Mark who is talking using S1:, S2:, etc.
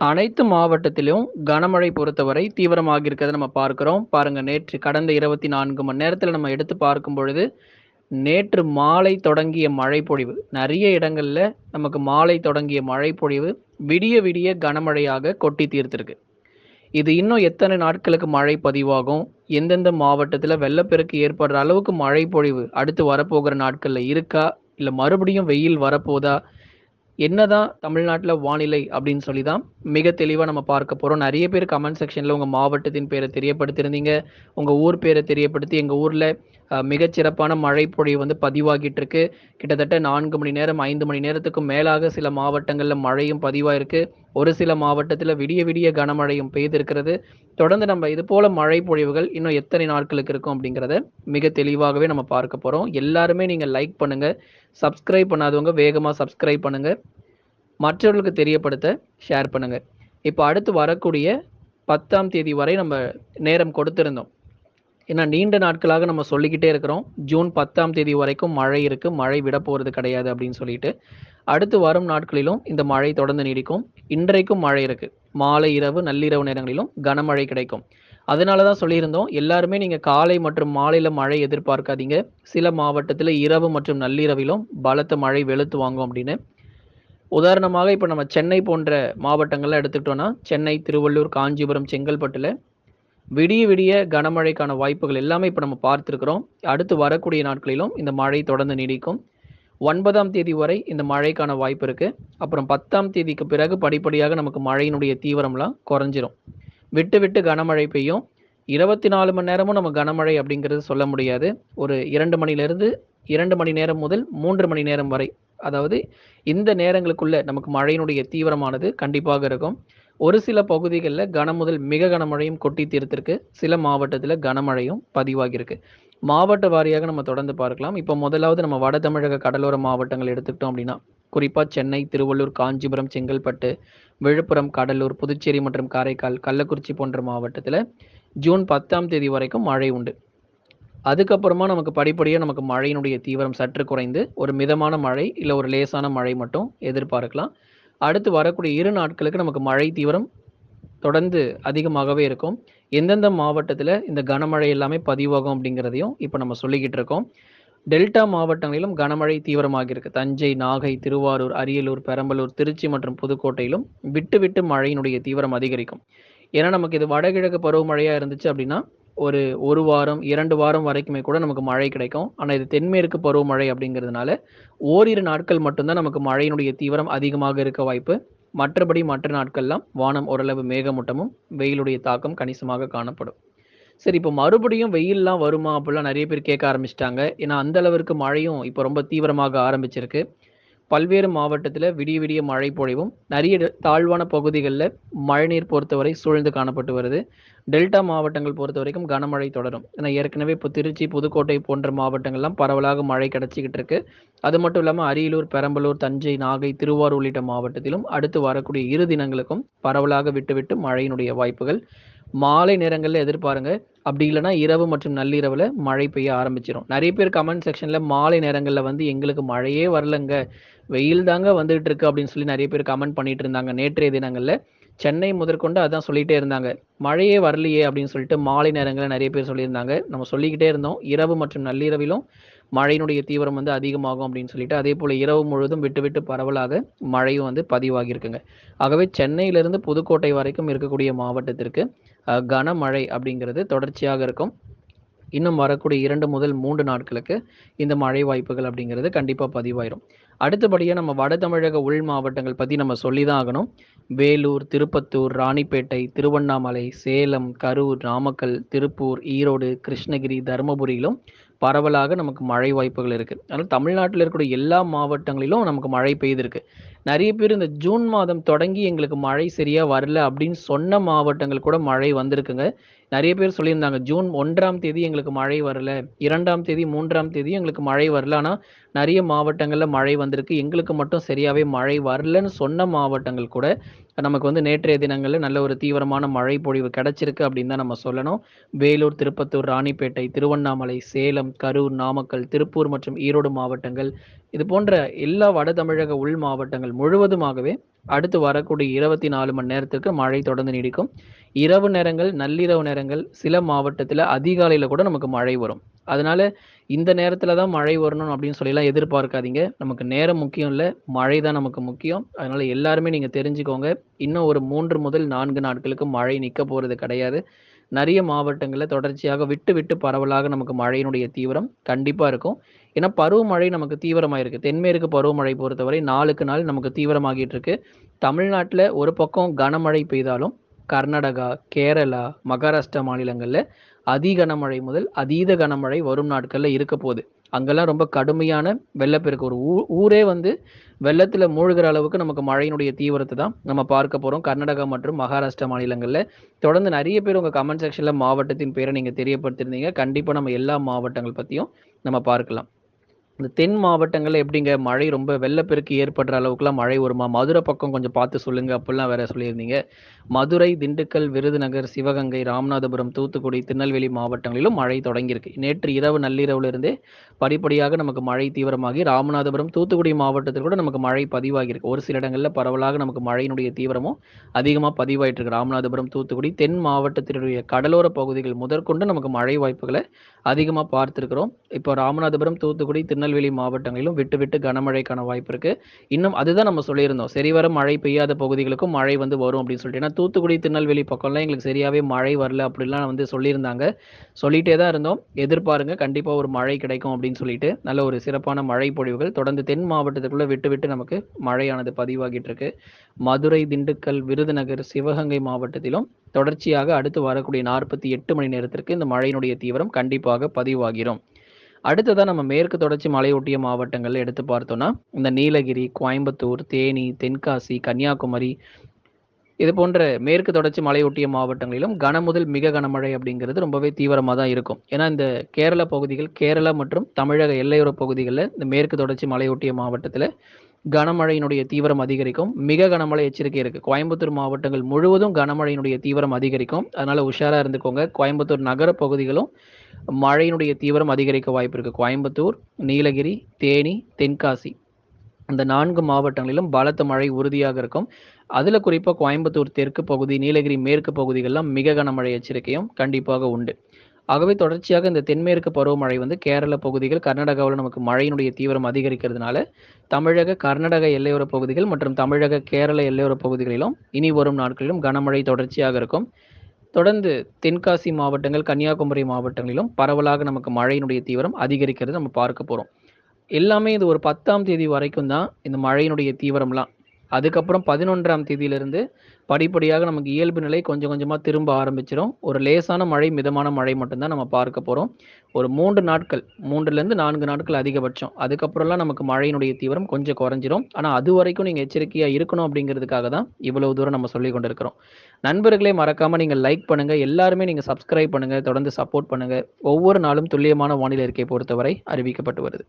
S1: அனைத்து மாவட்டத்திலும் கனமழை பொறுத்தவரை தீவிரமாக இருக்கிறத நம்ம பார்க்கிறோம். பாருங்க நேற்று கடந்த 24 மணி நேரத்தில் நம்ம எடுத்து பார்க்கும் பொழுது, நேற்று மாலை தொடங்கிய மழை பொழிவு, நிறைய இடங்கள்ல நமக்கு மாலை தொடங்கிய மழை பொழிவு, விடிய விடிய கனமழையாக கொட்டி தீர்த்திருக்கு. இது இன்னும் எத்தனை நாட்களுக்கு மழை பதிவாகும்? எந்தெந்த மாவட்டத்தில் வெள்ளப்பெருக்கு ஏற்படுற அளவுக்கு மழை பொழிவு அடுத்து வரப்போகிற நாட்களில் இருக்கா? இல்லை மறுபடியும் வெயில் வரப்போதா? என்னதான் தமிழ்நாட்டில் வானிலை அப்படின்னு சொல்லி தான் மிக தெளிவாக நம்ம பார்க்க போகிறோம் நிறைய பேர் கமெண்ட் செக்ஷனில் உங்கள் மாவட்டத்தின் பேரை தெரியப்படுத்தியிருந்தீங்க. உங்கள் ஊர் பேரை தெரியப்படுத்தி எங்கள் ஊரில் மிகச்சிறப்பான சிறப்பான மழை பொழிவு வந்து பதிவாகிட்டு இருக்கு. கிட்டத்தட்ட நான்கு மணி நேரம், ஐந்து மணி நேரத்துக்கும் மேலாக சில மாவட்டங்களில் மழையும் பதிவாயிருக்கு. ஒரு சில மாவட்டத்தில் விடிய விடிய கனமழையும் பெய்திருக்கிறது. தொடர்ந்து நம்ம இது போல மழை பொழிவுகள் இன்னும் எத்தனை நாட்களுக்கு இருக்கும் அப்படிங்கிறத மிக தெளிவாகவே நம்ம பார்க்க போகிறோம் எல்லாருமே நீங்கள் லைக் பண்ணுங்க. சப்ஸ்கிரைப் பண்ணாதவங்க வேகமாக சப்ஸ்கிரைப் பண்ணுங்க. மற்றவர்களுக்கு தெரியப்படுத்த ஷேர் பண்ணுங்க. இப்போ அடுத்து வரக்கூடிய 10ஆம் தேதி வரை நம்ம நேரம் கொடுத்திருந்தோம். ஏன்னா நீண்ட நாட்களாக நம்ம சொல்லிக்கிட்டே இருக்கிறோம். ஜூன் 10ஆம் தேதி வரைக்கும் மழை இருக்கு. மழை விட போறது கிடையாது அப்படின்னு சொல்லிட்டு. அடுத்து வரும் நாட்களிலும் இந்த மழை தொடர்ந்து நீடிக்கும். இன்றைக்கும் மழை இருக்கு. மாலை, இரவு, நள்ளிரவு நேரங்களிலும் கனமழை கிடைக்கும். அதனால தான் சொல்லியிருந்தோம். எல்லாருமே நீங்கள் காலை மற்றும் மாலையில் மழை எதிர்பார்க்காதீங்க. சில மாவட்டத்தில் இரவு மற்றும் நள்ளிரவிலும் பலத்த மழை வெளுத்து வாங்கும் அப்படின்னு. உதாரணமாக இப்போ நம்ம சென்னை போன்ற மாவட்டங்கள்லாம் எடுத்துக்கிட்டோம்னா, சென்னை, திருவள்ளூர், காஞ்சிபுரம், செங்கல்பட்டில் விடிய விடிய கனமழைக்கான வாய்ப்புகள் எல்லாமே இப்போ நம்ம பார்த்துருக்குறோம் அடுத்து வரக்கூடிய நாட்களிலும் இந்த மழை தொடர்ந்து நீடிக்கும். ஒன்பதாம் தேதி வரை இந்த மழைக்கான வாய்ப்பு இருக்குது அப்புறம் 10ஆம் தேதிக்கு பிறகு படிப்படியாக நமக்கு மழையினுடைய தீவிரம்லாம் குறைஞ்சிரும். விட்டு விட்டு கனமழை பெய்யும். 24 மணி நேரமும் நம்ம கனமழை அப்படிங்கிறது சொல்ல முடியாது. ஒரு இரண்டு மணிலிருந்து இரண்டு மணி நேரம் முதல் மூன்று மணி நேரம் வரை. அதாவது இந்த நேரங்களுக்குள்ள நமக்கு மழையினுடைய தீவிரமானது கண்டிப்பாக இருக்கும். ஒரு சில பகுதிகளில் கன முதல் மிக கனமழையும் கொட்டி தீர்த்திருக்கு. சில மாவட்டத்தில் கனமழையும் பதிவாகியிருக்கு. மாவட்ட வாரியாக நம்ம தொடர்ந்து பார்க்கலாம். இப்போ முதலாவது நம்ம வட தமிழக கடலோர மாவட்டங்கள் எடுத்துக்கிட்டோம் அப்படின்னா, குறிப்பாக சென்னை, திருவள்ளூர், காஞ்சிபுரம், செங்கல்பட்டு, விழுப்புரம், கடலூர், புதுச்சேரி மற்றும் காரைக்கால், கள்ளக்குறிச்சி போன்ற மாவட்டத்தில் ஜூன் 10ஆம் தேதி வரைக்கும் மழை உண்டு. அதுக்கப்புறமா நமக்கு படிப்படியாக நமக்கு மழையினுடைய தீவிரம் சற்று குறைந்து, ஒரு மிதமான மழை, இல்லை ஒரு லேசான மழை மட்டும் எதிர்பார்க்கலாம். அடுத்து வரக்கூடிய இரு நாட்களுக்கு நமக்கு மழை தீவிரம் தொடர்ந்து அதிகமாகவே இருக்கும். எந்தெந்த மாவட்டத்தில் இந்த கனமழை எல்லாமே பதிவாகும் அப்படிங்கிறதையும் இப்போ நம்ம சொல்லிக்கிட்டு இருக்கோம். டெல்டா மாவட்டங்களிலும் கனமழை தீவிரமாக இருக்கு. தஞ்சை, நாகை, திருவாரூர், அரியலூர், பெரம்பலூர், திருச்சி மற்றும் புதுக்கோட்டையிலும் விட்டு விட்டு மழையினுடைய தீவிரம் அதிகரிக்கும். ஏன்னா நமக்கு இது வடகிழக்கு பருவமழையா இருந்துச்சு அப்படின்னா, ஒரு ஒரு வாரம், இரண்டு வாரம் வரைக்குமே கூட நமக்கு மழை கிடைக்கும். ஆனால் இது தென்மேற்கு பருவமழை அப்படிங்கிறதுனால, ஓரிரு நாட்கள் மட்டும்தான் நமக்கு மழையினுடைய தீவிரம் அதிகமாக இருக்க வாய்ப்பு. மற்றபடி மற்ற நாட்கள்லாம் வானம் ஓரளவு மேகமூட்டமும், வெயிலுடைய தாக்கம் கணிசமாக காணப்படும். சரி இப்போ மறுபடியும் வெயில்லாம் வருமா? அப்படிலாம் நிறைய பேர் கேட்க ஆரம்பிச்சிட்டாங்க ஏன்னா அந்த அளவிற்கு மழையும் இப்போ ரொம்ப தீவிரமாக ஆரம்பிச்சிருக்கு. பல்வேறு மாவட்டத்தில் விடிய விடிய மழை பொழிவும், நிறைய தாழ்வான பகுதிகளில் மழைநீர் பொறுத்தவரை சூழ்ந்து காணப்பட்டு வருது. டெல்டா மாவட்டங்கள் பொறுத்த வரைக்கும் கனமழை தொடரும். ஏன்னா ஏற்கனவே இப்போ திருச்சி, புதுக்கோட்டை போன்ற மாவட்டங்கள்லாம் பரவலாக மழை கிடச்சிக்கிட்டு இருக்கு. அது மட்டும் இல்லாமல் அரியலூர், பெரம்பலூர், தஞ்சை, நாகை, திருவாரூர் உள்ளிட்ட மாவட்டத்திலும் அடுத்து வரக்கூடிய இரு தினங்களுக்கும் பரவலாக விட்டுவிட்டு மழையினுடைய வாய்ப்புகள். மாலை நேரங்களில் எதிர்பாருங்க. அப்படி இல்லைன்னா இரவு மற்றும் நள்ளிரவில் மழை பெய்ய ஆரம்பிச்சிடும் நிறைய பேர் கமெண்ட் செக்ஷனில் மாலை நேரங்களில் வந்து எங்களுக்கு மழையே வரலங்க. வெயில் தாங்க வந்துகிட்டு இருக்கு அப்படின்னு சொல்லி நிறைய பேர் கமெண்ட் பண்ணிட்டு இருந்தாங்க. நேற்றைய தினங்களில் சென்னை முதற்கொண்டு அதான் சொல்லிகிட்டே இருந்தாங்க. மழையே வரலையே அப்படின்னு சொல்லிட்டு மாலை நேரங்களில் நிறைய பேர் சொல்லியிருந்தாங்க. நம்ம சொல்லிக்கிட்டே இருந்தோம். இரவு மற்றும் நள்ளிரவிலும் மழையினுடைய தீவிரம் வந்து அதிகமாகும் அப்படின்னு சொல்லிட்டு, அதேபோல இரவு முழுவதும் விட்டு விட்டு பரவலாக மழையும் வந்து பதிவாகியிருக்குங்க. ஆகவே சென்னையிலிருந்து புதுக்கோட்டை வரைக்கும் இருக்கக்கூடிய மாவட்டத்திற்கு கனமழை அப்படிங்கிறது தொடர்ச்சியாக இருக்கும். இன்னும் வரக்கூடிய இரண்டு முதல் மூன்று நாட்களுக்கு இந்த மழை வாய்ப்புகள் அப்படிங்கிறது கண்டிப்பாக பதிவாயிரும். அடுத்தபடியாக நம்ம வட தமிழக உள் மாவட்டங்கள் பற்றி நம்ம சொல்லி தான் ஆகணும். வேலூர், திருப்பத்தூர், ராணிப்பேட்டை, திருவண்ணாமலை, சேலம், கரூர், நாமக்கல், திருப்பூர், ஈரோடு, கிருஷ்ணகிரி, தருமபுரியிலும் பரவலாக நமக்கு மழை வாய்ப்புகள் இருக்குது அதனால் தமிழ்நாட்டில் இருக்கக்கூடிய எல்லா மாவட்டங்களிலும் நமக்கு மழை பெய்திருக்கு. நிறைய பேர் இந்த ஜூன் மாதம் தொடங்கி எங்களுக்கு மழை சரியா வரல அப்படின்னு சொன்ன மாவட்டங்கள் கூட மழை வந்திருக்குங்க. நிறைய பேர் சொல்லியிருந்தாங்க. ஜூன் ஒன்றாம் தேதி எங்களுக்கு மழை வரல. இரண்டாம் தேதி, மூன்றாம் தேதி எங்களுக்கு மழை வரல. ஆனால் நிறைய மாவட்டங்களில் மழை வந்திருக்கு. எங்களுக்கு மட்டும் சரியாகவே மழை வரலன்னு சொன்ன மாவட்டங்கள் கூட, நமக்கு வந்து நேற்றைய தினங்களில் நல்ல ஒரு தீவிரமான மழை பொழிவு கிடைச்சிருக்கு அப்படின்னு தான் நம்ம சொல்லணும். வேலூர், திருப்பத்தூர், ராணிப்பேட்டை, திருவண்ணாமலை, சேலம், கரூர், நாமக்கல், திருப்பூர் மற்றும் ஈரோடு மாவட்டங்கள், இது போன்ற எல்லா வட தமிழக உள் மாவட்டங்கள் முழுவதுமாகவே அடுத்து வரக்கூடிய இருபத்தி நாலு மணி நேரத்துக்கு மழை தொடர்ந்து நீடிக்கும். இரவு நேரங்கள் நள்ளிரவு நேரங்கள் சில மாவட்டத்தில் அதிகாலையில் கூட நமக்கு மழை வரும். அதனால இந்த நேரத்தில் தான் மழை வரணும் அப்படின்னு சொல்லிலாம் எதிர்பார்க்காதீங்க. நமக்கு நேரம் முக்கியம் இல்லை மழை தான் நமக்கு முக்கியம். அதனால எல்லாருமே நீங்கள் தெரிஞ்சுக்கோங்க. இன்னும் ஒரு மூன்று முதல் நான்கு நாட்களுக்கு மழை நிற்க போகிறது கிடையாது. நிறைய மாவட்டங்களில் தொடர்ச்சியாக விட்டு விட்டு பரவலாக நமக்கு மழையினுடைய தீவிரம் கண்டிப்பாக இருக்கும். ஏன்னா பருவமழை நமக்கு தீவிரமாக இருக்குது தென்மேற்கு பருவமழை பொறுத்தவரை நாளுக்கு நாள் நமக்கு தீவிரமாகிட்டு இருக்கு தமிழ்நாட்டில் ஒரு பக்கம் கனமழை பெய்தாலும் கர்நாடகா கேரளா மகாராஷ்டிரா மாநிலங்களில் அதி கனமழை முதல் அதீத கனமழை வரும் நாட்களில் இருக்க போகுது. அங்கெல்லாம் ரொம்ப கடுமையான வெள்ளப்பெருக்கு. ஒரு ஊ ஊரே வந்து வெள்ளத்தில் மூழ்கிற அளவுக்கு நமக்கு மழையினுடைய தீவிரத்தை தான் நம்ம பார்க்க போகிறோம் கர்நாடகா மற்றும் மகாராஷ்டிரா மாநிலங்களில். தொடர்ந்து நிறைய பேர் உங்கள் கமெண்ட் செக்ஷனில் மாவட்டத்தின் பேரை நீங்கள் தெரியப்படுத்திருந்தீங்க கண்டிப்பாக நம்ம எல்லா மாவட்டங்கள் பற்றியும் நம்ம பார்க்கலாம். இந்த தென் மாவட்டங்களில் எப்படிங்க மழை ரொம்ப வெள்ளப்பெருக்கு ஏற்படுற அளவுக்குலாம் மழை வருமா? மதுரை பக்கம் கொஞ்சம் பார்த்து சொல்லுங்க. அப்படிலாம் வேற சொல்லியிருந்தீங்க. மதுரை திண்டுக்கல் விருதுநகர் சிவகங்கை ராமநாதபுரம் தூத்துக்குடி திருநெல்வேலி மாவட்டங்களிலும் மழை தொடங்கியிருக்கு. நேற்று இரவு நள்ளிரவுல இருந்தே படிப்படியாக நமக்கு மழை தீவிரமாகி ராமநாதபுரம் தூத்துக்குடி மாவட்டத்தில் கூட நமக்கு மழை பதிவாகியிருக்கு. ஒரு சில இடங்களில் பரவலாக நமக்கு மழையினுடைய தீவிரமும் அதிகமாக பதிவாயிட்டு இருக்கு ராமநாதபுரம் தூத்துக்குடி தென் மாவட்டத்தினுடைய கடலோர பகுதிகள் முதற்கொண்டு நமக்கு மழை வாய்ப்புகளை அதிகமாக பார்த்துருக்குறோம். இப்போ ராமநாதபுரம் தூத்துக்குடி திருநெல்வேலி மாவட்டங்களிலும் விட்டு விட்டு கனமழைக்கான வாய்ப்பு இருக்கு. இன்னும் அதுதான் நம்ம சொல்லியிருந்தோம். சரிவர மழை பெய்யாத பகுதிகளுக்கும் மழை வந்து வரும் அப்படின்னு சொல்லிட்டு. ஏன்னா தூத்துக்குடி திருநெல்வேலி பக்கம்லாம் எங்களுக்கு சரியாவே மழை வரல அப்படிலாம் வந்து சொல்லியிருந்தாங்க. சொல்லிட்டே தான் இருந்தோம். எதிர்பாருங்க கண்டிப்பாக ஒரு மழை கிடைக்கும் அப்படின்னு சொல்லிட்டு. நல்ல ஒரு சிறப்பான மழை பொழிவுகள். தொடர்ந்து தென் மாவட்டத்துக்குள்ள விட்டு விட்டு நமக்கு மழையானது பதிவாகிட்டு இருக்கு. மதுரை திண்டுக்கல் விருதுநகர் சிவகங்கை மாவட்டத்திலும் தொடர்ச்சியாக அடுத்து வரக்கூடிய நாற்பத்தி எட்டு மணி நேரத்திற்கு இந்த மழையினுடைய தீவிரம் கண்டிப்பாக பதிவாகிரும். அடுத்ததாக நம்ம மேற்கு தொடர்ச்சி மலையொட்டிய மாவட்டங்கள் எடுத்து பார்த்தோம்னா இந்த நீலகிரி கோயம்புத்தூர் தேனி தென்காசி கன்னியாகுமரி இது போன்ற மேற்கு தொடர்ச்சி மலையொட்டிய மாவட்டங்களிலும் கனமுதல் மிக கனமழை அப்படிங்கிறது ரொம்பவே தீவிரமாக தான் இருக்கும். ஏன்னா இந்த கேரள பகுதிகள் கேரளா மற்றும் தமிழக எல்லையோர பகுதிகளில் இந்த மேற்கு தொடர்ச்சி மலையொட்டிய மாவட்டத்தில் கனமழையினுடைய தீவிரம் அதிகரிக்கும். மிக கனமழை எச்சரிக்கை இருக்கு. கோயம்புத்தூர் மாவட்டங்கள் முழுவதும் கனமழையினுடைய தீவிரம் அதிகரிக்கும். அதனால உஷாரா இருந்துக்கோங்க. கோயம்புத்தூர் நகர பகுதிகளும் மழையினுடைய தீவிரம் அதிகரிக்க வாய்ப்பு இருக்கு. கோயம்புத்தூர் நீலகிரி தேனி தென்காசி அந்த நான்கு மாவட்டங்களிலும் பலத்த மழை உறுதியாக இருக்கும். அதுல குறிப்பாக கோயம்புத்தூர் தெற்கு பகுதி நீலகிரி மேற்கு பகுதிகளெல்லாம் மிக கனமழை எச்சரிக்கையும் கண்டிப்பாக உண்டு. ஆகவே தொடர்ச்சியாக இந்த தென்மேற்கு பருவமழை வந்து கேரள பகுதிகள் கர்நாடகாவில் நமக்கு மழையினுடைய தீவிரம் அதிகரிக்கிறதுனால தமிழக கர்நாடக எல்லையோர பகுதிகள் மற்றும் தமிழக கேரள எல்லையோர பகுதிகளிலும் இனி வரும் நாட்களிலும் கனமழை தொடர்ச்சியாக இருக்கும். தொடர்ந்து தென்காசி மாவட்டங்கள் கன்னியாகுமரி மாவட்டங்களிலும் பரவலாக நமக்கு மழையினுடைய தீவிரம் அதிகரிக்கிறது நம்ம பார்க்க போகிறோம் எல்லாமே இது ஒரு பத்தாம் தேதி வரைக்கும் தான் இந்த மழையினுடைய தீவிரம்லாம் அதுக்கப்புறம் பதினொன்றாம் தேதியிலிருந்து படிப்படியாக நமக்கு இயல்பு நிலை கொஞ்சம் கொஞ்சமாக திரும்ப ஆரம்பிச்சிடும் ஒரு லேசான மழை மிதமான மழை மட்டும்தான் நம்ம பார்க்க போகிறோம் ஒரு மூன்று நாட்கள் மூன்றுலேருந்து நான்கு நாட்கள் அதிகபட்சம். அதுக்கப்புறம்லாம் நமக்கு மழையினுடைய தீவிரம் கொஞ்சம் குறைஞ்சிரும். ஆனால் அது வரைக்கும் நீங்கள் எச்சரிக்கையாக இருக்கணும் அப்படிங்கிறதுக்காக தான் இவ்வளவு தூரம் நம்ம சொல்லி கொண்டிருக்கிறோம். நண்பர்களே மறக்காமல் நீங்கள் லைக் பண்ணுங்கள் எல்லாருமே நீங்கள் சப்ஸ்கிரைப் பண்ணுங்கள் தொடர்ந்து சப்போர்ட் பண்ணுங்கள் ஒவ்வொரு நாளும் துல்லியமான வானிலை இருக்கை பொறுத்தவரை அறிவிக்கப்பட்டு வருது.